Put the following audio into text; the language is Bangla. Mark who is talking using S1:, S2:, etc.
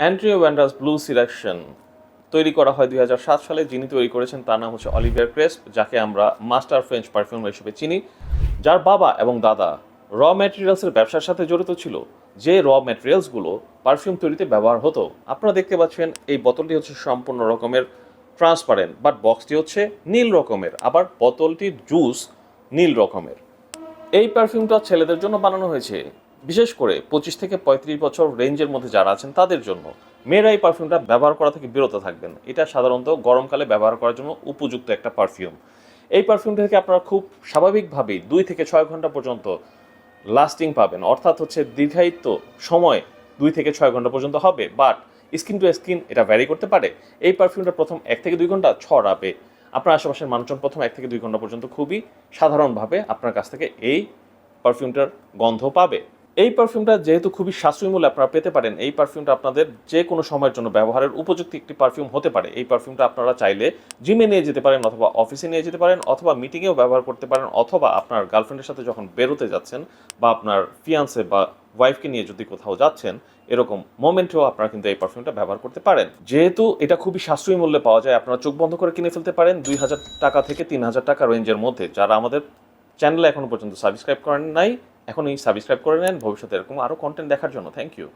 S1: অ্যান্ট্রিও ব্যান্ডাস ব্লু সিলেকশন তৈরি করা হয় দুই হাজার সাত সালে। যিনি তৈরি করেছেন তার নাম হচ্ছে অলিভিয়ার ক্রেস্প, যাকে আমরা মাস্টার ফ্রেঞ্চ পারফিউম হিসেবে চিনি। যার বাবা এবং দাদা র ম্যাটেরিয়ালসের ব্যবসার সাথে জড়িত ছিল। যে র ম্যাটেরিয়ালসগুলো পারফিউম তৈরিতে ব্যবহার হতো, আপনারা দেখতে পাচ্ছেন এই বোতলটি হচ্ছে সম্পূর্ণ রকমের ট্রান্সপারেন্ট, বাট বক্সটি হচ্ছে নীল রকমের, আবার বোতলটির জুস নীল রকমের। এই পারফিউমটা ছেলেদের জন্য বানানো হয়েছে। বিশেষ করে পঁচিশ থেকে পঁয়ত্রিশ বছর রেঞ্জের মধ্যে যারা আছেন, তাদের জন্য মেয়েরা এই পারফিউমটা ব্যবহার করা থেকে বিরত থাকবেন। এটা সাধারণত গরমকালে ব্যবহার করার জন্য উপযুক্ত একটা পারফিউম। এই পারফিউমটা থেকে আপনারা খুব স্বাভাবিকভাবেই দুই থেকে ছয় ঘণ্টা পর্যন্ত লাস্টিং পাবেন। অর্থাৎ হচ্ছে দীর্ঘায়িত্ব সময় দুই থেকে ছয় ঘণ্টা পর্যন্ত হবে, বাট স্কিন টু স্কিন এটা ভ্যারি করতে পারে। এই পারফিউমটা প্রথম এক থেকে দুই ঘণ্টা ছড়াবে আপনার আশেপাশের মানুষজন প্রথম এক থেকে দুই ঘণ্টা পর্যন্ত খুবই সাধারণভাবে আপনার কাছ থেকে এই পারফিউমটার গন্ধ পাবে। এই পারফিউমটা যেহেতু খুবই সাশ্রয়ী মূল্যে আপনারা পেতে পারেন, এই পারফিউমটা আপনাদের যে কোনো সময়ের জন্য ব্যবহারের উপযুক্ত একটি পারফিউম হতে পারে। এই পারফিউমটা আপনারা চাইলে জিমে নিয়ে যেতে পারেন অথবা অফিসে নিয়ে যেতে পারেন অথবা মিটিংয়েও ব্যবহার করতে পারেন অথবা আপনার গার্লফ্রেন্ডের সাথে যখন বেরোতে যাচ্ছেন বা আপনার ফিয়ান্সে বা ওয়াইফকে নিয়ে যদি কোথাও যাচ্ছেন, এরকম মোমেন্টেও আপনারা কিন্তু এই পারফিউমটা ব্যবহার করতে পারেন। যেহেতু এটা খুবই সাশ্রয়ী মূল্যে পাওয়া যায়, আপনারা চোখ বন্ধ করে কিনে ফেলতে পারেন দুই হাজার টাকা থেকে তিন হাজার টাকা রেঞ্জের মধ্যে। যারা আমাদের চ্যানেলে এখনও পর্যন্ত সাবস্ক্রাইব করেন নাই এখনই সাবস্ক্রাইব করে নেন ভবিষ্যতে এরকম আরও কন্টেন্ট দেখার জন্য থ্যাংক ইউ